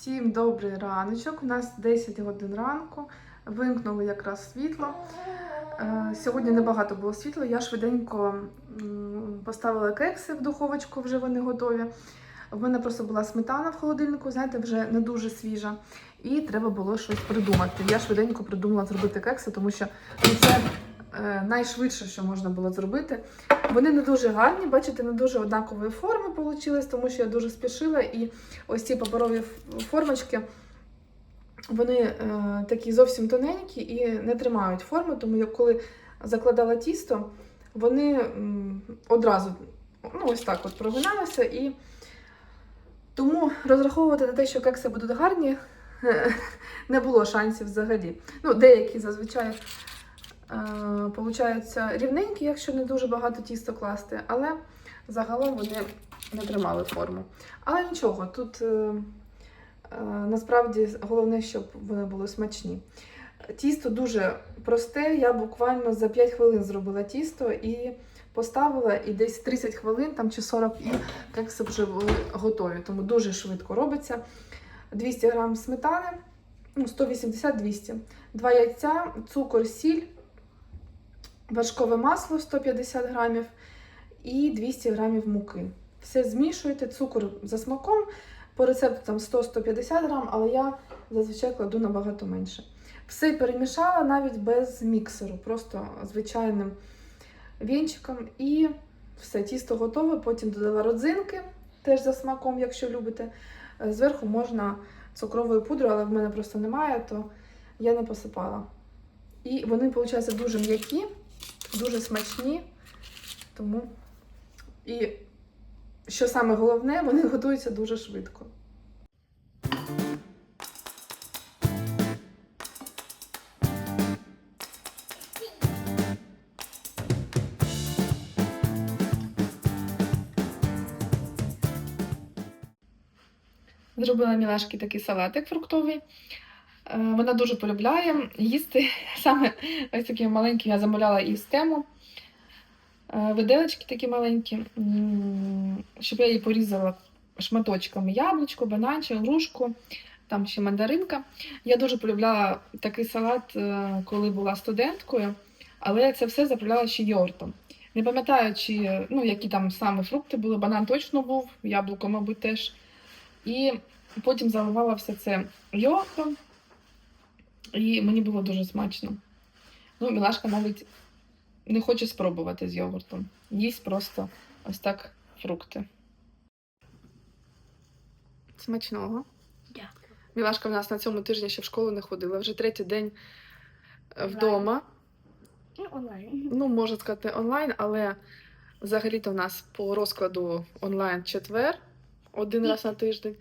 Всім добрий раночок. У нас 10 годин ранку. Вимкнули якраз світло. Е, Сьогодні небагато було світла. Я швиденько поставила кекси в духовочку, вже вони готові. В мене просто була сметана в холодильнику, знаєте, вже не дуже свіжа. І треба було щось придумати. Я швиденько придумала зробити кекси, тому що ну, це найшвидше, що можна було зробити. Вони не дуже гарні, бачите, не дуже однакової форми вийшли, тому що я дуже спішила і ось ці паперові формочки, вони е, такі зовсім тоненькі і не тримають форми, тому я коли закладала тісто, вони одразу ну, ось так от прогиналися. І тому розраховувати на те, що кекси будуть гарні, не було шансів взагалі. Ну, деякі зазвичай е, получаються рівненькі, якщо не дуже багато тіста класти, але загалом вони не тримали форму. Але нічого, тут е, е, насправді головне, щоб вони були смачні. Тісто дуже просте. Я буквально за 5 хвилин зробила тісто і поставила, і десь 30 хвилин там чи 40 і кекси вже були готові. Тому дуже швидко робиться. 200 грам сметани, ну 180-200, 2 яйця, цукор, сіль, вершкове масло 150 грамів і 200 грамів муки. Все змішуєте, цукор за смаком. По рецепту там 100-150 грам, але я зазвичай кладу набагато менше. Все перемішала навіть без міксеру, просто звичайним вінчиком. І все, тісто готове. Потім додала родзинки, теж за смаком, якщо любите. Зверху можна цукровою пудрою, але в мене просто немає, то я не посипала. І вони, виходить, дуже м'які, дуже смачні. Тому і що саме головне, вони готуються дуже швидко. Зробила мілашки такий салатик фруктовий. Е, Вона дуже полюбляє їсти. Саме ось такі маленькі я замовляла із тему. Е, Виделечки такі маленькі, щоб я її порізала шматочками яблучко, бананчик, грушку, там ще мандаринка. Я дуже полюбляла такий салат, е, коли була студенткою, але це все заправляла ще йогуртом. Не пам'ятаю, чи, ну, які там саме фрукти були. Банан точно був, яблуко, мабуть, теж. І потім заливала все це йогуртом, і мені було дуже смачно. Ну, Мілашка навіть не хоче спробувати з йогуртом. Їсть просто ось так фрукти. Смачного. Дякую. Мілашка в нас на цьому тижні ще в школу не ходила. Вже третій день е, вдома. Ну, онлайн. Ну, можна сказати, онлайн, але взагалі-то в нас по розкладу онлайн четвер, один І- раз на тиждень.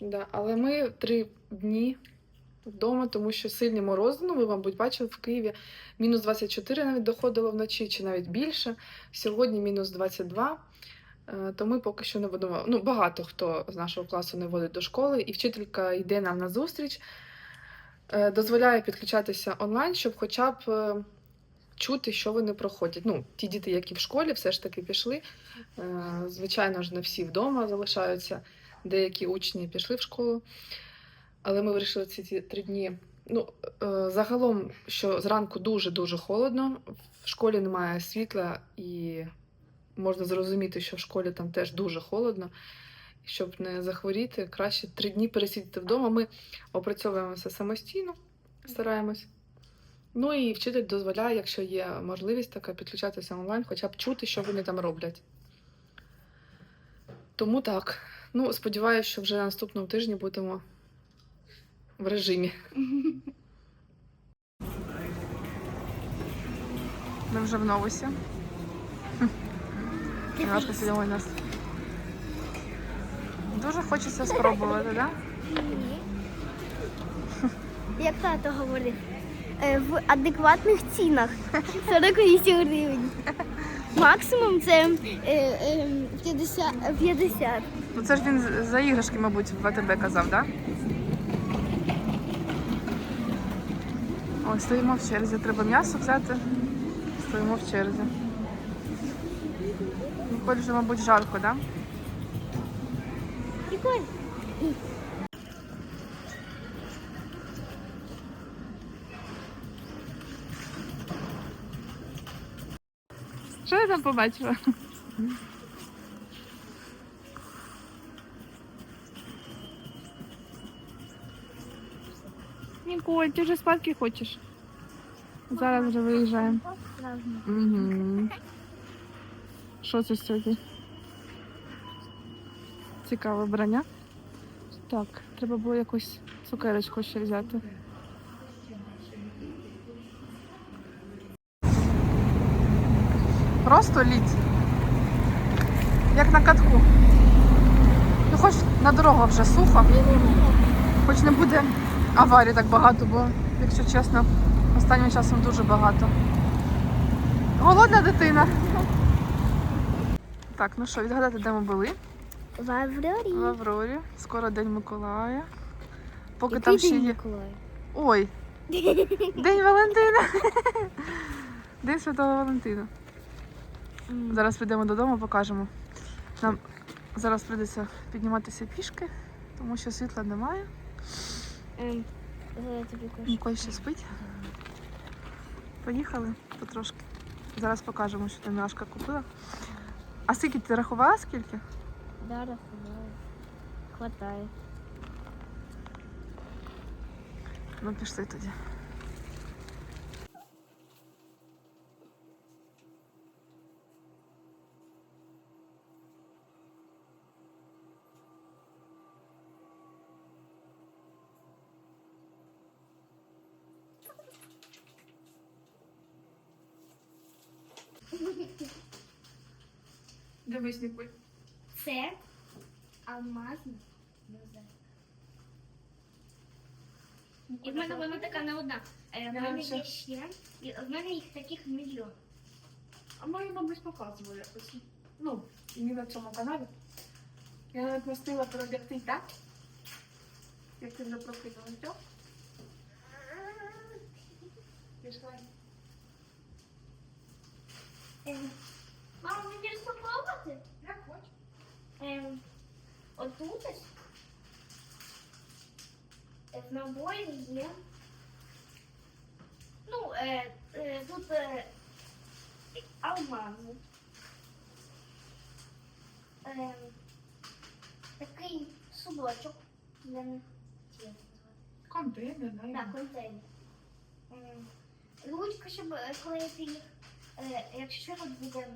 Да. Але ми три дні вдома, тому що сильні морози, ну ви, мабуть, бачили в Києві. Мінус 24 навіть доходило вночі, чи навіть більше. Сьогодні мінус 22. Е, То ми поки що не будемо. Ну, багато хто з нашого класу не водить до школи, і вчителька йде нам на зустріч, е, дозволяє підключатися онлайн, щоб хоча б е, чути, що вони проходять. Ну, ті діти, які в школі, все ж таки пішли. Звичайно ж, не всі вдома залишаються. Деякі учні пішли в школу. Але ми вирішили ці три дні. Ну, е, загалом, що зранку дуже-дуже холодно, в школі немає світла, і можна зрозуміти, що в школі там теж дуже холодно. Щоб не захворіти, краще три дні пересидіти вдома. Ми опрацьовуємо все самостійно, стараємось. Ну і вчитель дозволяє, якщо є можливість така, підключатися онлайн, хоча б чути, що вони там роблять. Тому так. Ну, сподіваюся, що вже на наступному тижні будемо в режимі. Ми вже в новусі. Немножко сьогодні у нас. Дуже хочеться спробувати, так? Ні. Як тато говорив, е, в адекватних цінах 48 гривень. Максимум це е, е, 50. 50. Ну це ж він за іграшки, мабуть, в ВТБ казав, так? Ось стоїмо в черзі. Треба м'ясо взяти. Стоїмо в черзі. Ніколі вже, мабуть, жарко, так? Прикольно. Що я там побачила? Ніколь, ти вже спадки хочеш? Зараз вже виїжджаємо. Угу. Що це сьогодні? Цікаве вбрання. Так, треба було якусь цукерочку ще взяти. Просто лід. Як на катку. Ну, хоч на дорогу вже сухо, хоч не буде аварій так багато, бо, якщо чесно, останнім часом дуже багато. Голодна дитина. Так, ну що, відгадати, де ми були? В Аврорі. В Аврорі. Скоро День Миколая. Поки там ще є. Ой, День Валентина. День Святого Валентина. Зараз підемо додому, покажемо. Нам зараз прийдеться підніматися пішки, тому що світла немає. Ем, я тобі кажу. Ніколь ще спить. Поїхали потрошки. Зараз покажемо, що ти Мілашка купила. А скільки ти рахувала скільки? Да, рахуваю. Хватає. Ну пішли тоді. Дивись, Ніколь. Це алмазна мозаїка. І в мене вона така не одна. Е, В Я мене ще- є ще, і в мене їх таких мільйон. А мою бабусь показувала якось. Ну, не на цьому каналі. Я навіть мастила передягти так. Як ти вже прокинула все. Пішла. Е, Мама, мені спробувати? Як хочеш. Ем, отут ось, е, в набої є. Ну, е, е, тут е, алмази. Ем, такий судочок для них. Контейнер, да? Так, контейнер. Ем, Ручка, щоб е, клеїти їх. Е, Якщо буде е,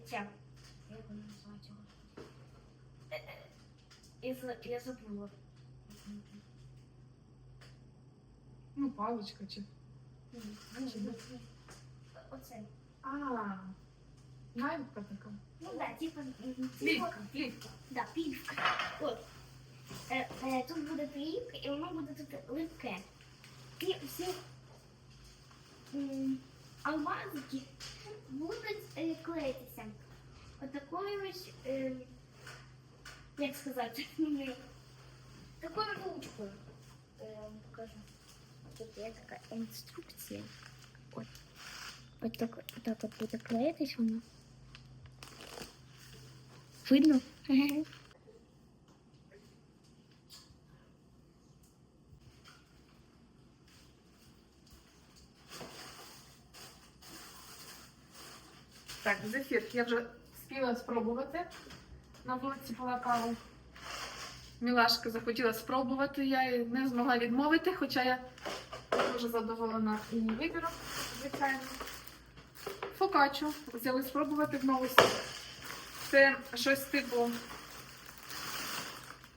ця, як вона називається? Я, я забула. Ну, паличка чи. Ні, ні, ні. Оце. А, наймка така. Ну да, типа. Плівка, плівка. Да, плівка. От. Е, е, тут буде плівка, і воно буде тут липке. І всі м, алмазики будуть е, клеїтися. Отакою ось, е, як сказати, ну, такою ручкою. Е, я вам покажу. Тут є така інструкція. От. От так, так от буде клеїтись воно. Видно? зефір. Я вже спіла спробувати. На вулиці пила каву. Мілашка захотіла спробувати, я їй не змогла відмовити, хоча я дуже задоволена її вибіром, звичайно. Фокачу взяли спробувати знову. Це щось типу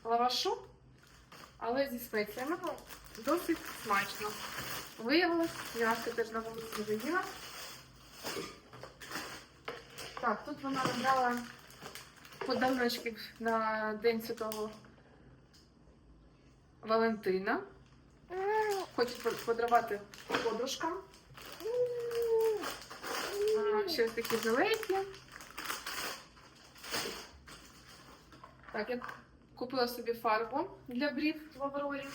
лавашу, але зі спеціями. Ну, Досить смачно. Виявилось, Мілашка теж на вулиці вже їла. Так, тут вона надала подаруночки на День Святого Валентина. Хочу подарувати подружкам. А, Ще ось такі жилетки. Так, я купила собі фарбу для брів в Аврорі.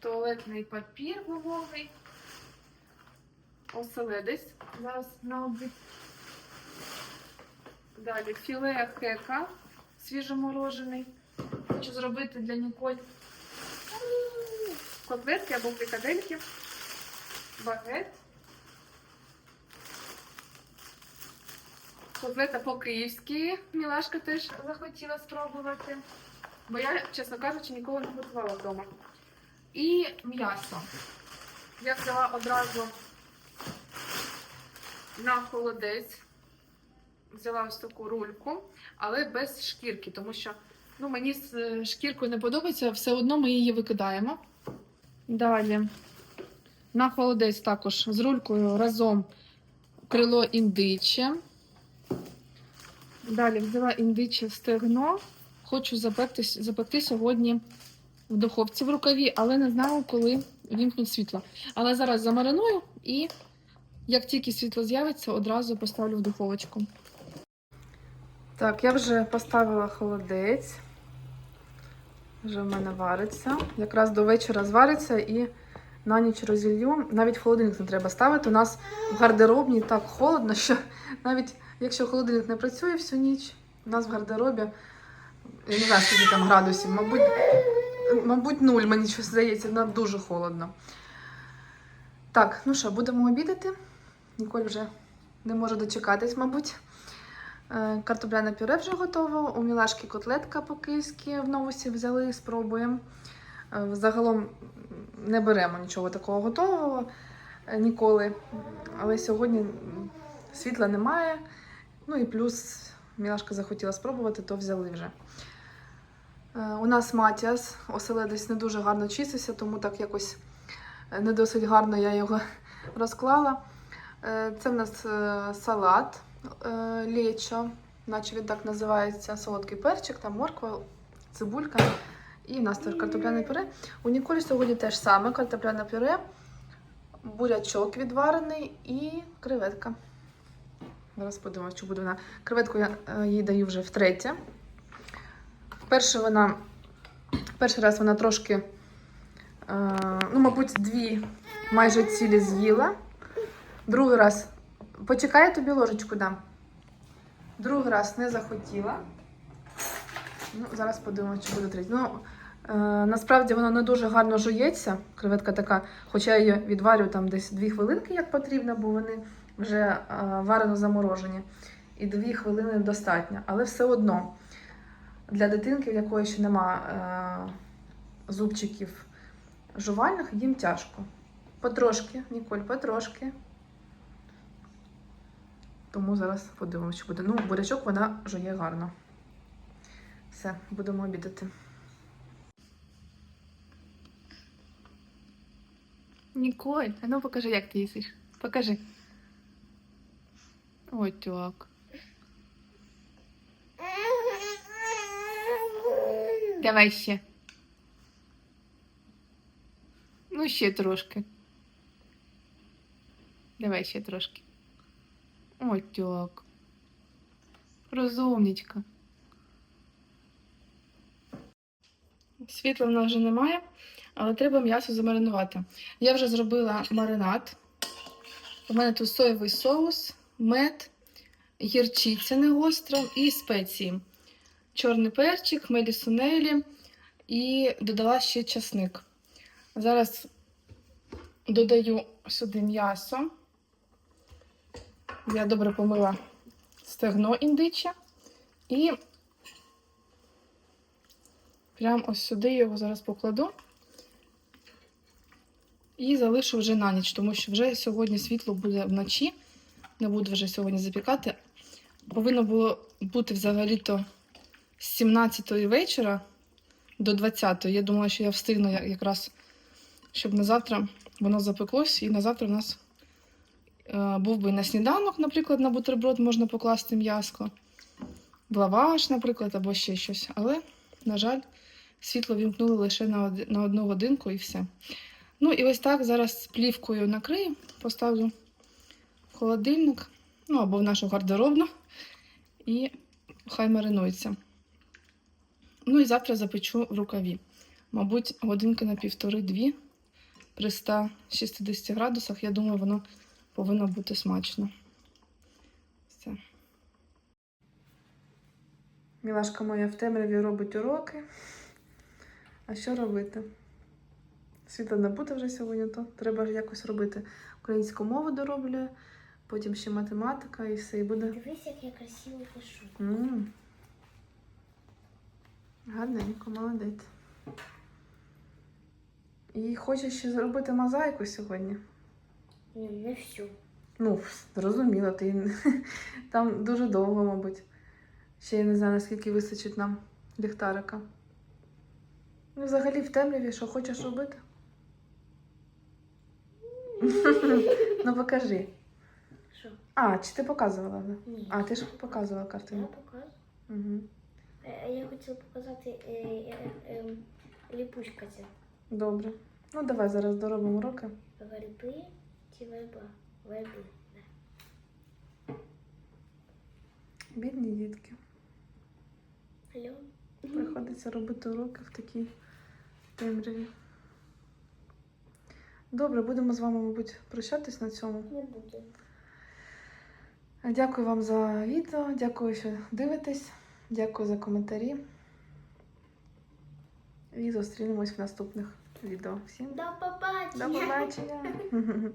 Туалетний папір вологий. Оселедець. Зараз на обід. Далі філе хека свіжоморожений. Хочу зробити для Ніколь котлетки або фрикадельки. Багет. Котлета по-київськи. Мілашка теж захотіла спробувати. Бо я, чесно кажучи, ніколи не готувала вдома. І м'ясо. Я взяла одразу на холодець. Взяла ось таку рульку, але без шкірки, тому що ну, мені з е, шкіркою не подобається, все одно ми її викидаємо. Далі. На холодець також з рулькою разом крило індиче. Далі взяла індиче стегно. Хочу запекти, запекти сьогодні в духовці в рукаві, але не знаю, коли вімкнуть світло. Але зараз замариную і як тільки світло з'явиться, одразу поставлю в духовочку. Так, я вже поставила холодець. Вже в мене вариться. Якраз до вечора звариться і на ніч розілью. Навіть холодильник не треба ставити. У нас в гардеробній так холодно, що навіть якщо холодильник не працює всю ніч, у нас в гардеробі, я не знаю, скільки там градусів, мабуть, мабуть, нуль, мені щось здається, нам дуже холодно. Так, ну що, будемо обідати. Ніколь вже не може дочекатись, мабуть. Е, Картопляне пюре вже готово. У Мілашки котлетка по-київськи в новосі взяли, спробуємо. Е, Загалом не беремо нічого такого готового е, ніколи. Але сьогодні світла немає. Ну і плюс Мілашка захотіла спробувати, то взяли вже. У нас Матіас оселедець не дуже гарно чистився, тому так якось не досить гарно я його розклала. Е, Це в нас е, салат е, лечо, наче він так називається, солодкий перчик, там морква, цибулька. І в нас теж картопляне пюре. У Ніколі сьогодні теж саме картопляне пюре, бурячок відварений і креветка. Зараз подивимося, чи буде вона. Креветку я їй даю вже втретє. Перше вона, перший раз вона трошки, ну, мабуть, дві майже цілі з'їла. Другий раз. Почекай, я тобі ложечку дам. Другий раз не захотіла. Ну, зараз подивимося, чи буде третій. Ну, е, насправді воно не дуже гарно жується. Креветка така, хоча я її відварю там десь дві хвилинки, як потрібно, бо вони вже е, варено заморожені. І дві хвилини достатньо. Але все одно для дитинки, в якої ще нема е, зубчиків жувальних, їм тяжко. Потрошки, Ніколь, потрошки. Тому зараз подивимося, що буде. Ну, бурячок вона жує гарно. Все, будемо обідати. Ніколь, а ну покажи, як ти їсиш. Покажи. Ой. Давай ще. Ну, ще трошки. Давай ще трошки. Ой, так. Розумничка. Світла в нас вже немає, але треба м'ясо замаринувати. Я вже зробила маринад. У мене тут соєвий соус, мед, гірчиця не гостра і спеції. Чорний перчик, мелі сунелі і додала ще часник. Зараз додаю сюди м'ясо. Я добре помила стегно індиче. І прямо ось сюди його зараз покладу. І залишу вже на ніч, тому що вже сьогодні світло буде вночі. Не буду вже сьогодні запікати. Повинно було бути взагалі-то з 17 вечора до 20. Я думала, що я встигну якраз, щоб на завтра воно запеклось, і на завтра в нас був би на сніданок, наприклад, на бутерброд можна покласти м'яско, в лаваш, наприклад, або ще щось. Але, на жаль, світло вімкнули лише на одну годинку і все. Ну і ось так зараз плівкою накрию, поставлю в холодильник, ну або в нашу гардеробну, і хай маринується. Ну і завтра запечу в рукаві. Мабуть, годинки на півтори-дві при 160 градусах. Я думаю, воно повинно бути смачно. Все. Мілашка моя в темряві робить уроки. А що робити? Світла не буде вже сьогодні, то треба ж якось робити. Українську мову дороблює, потім ще математика і все, і буде. Дивись, як я красиво пишу. м Гарненько, молодець. І хочеш ще зробити мозаїку сьогодні? Ні, не всю. Ну, зрозуміло, ти там дуже довго, мабуть. Ще я не знаю, наскільки вистачить нам ліхтарика. Ну, взагалі в темряві, що хочеш робити? ну покажи. Що? А, чи ти показувала? Ні. А, ти ж показувала Я картину. показую. Угу. Е, Я хотіла показати е, е, е, ліпучка ця. Добре. Ну давай зараз доробимо уроки. Верби верба? Верби. Бідні дітки. Алло? Приходиться робити уроки в такій темряві. Добре, будемо з вами, мабуть, прощатись на цьому. Не буду. Дякую вам за відео, дякую, що дивитесь, дякую за коментарі. І зустрінемось в наступних відео. Всім До побачення! до побачення!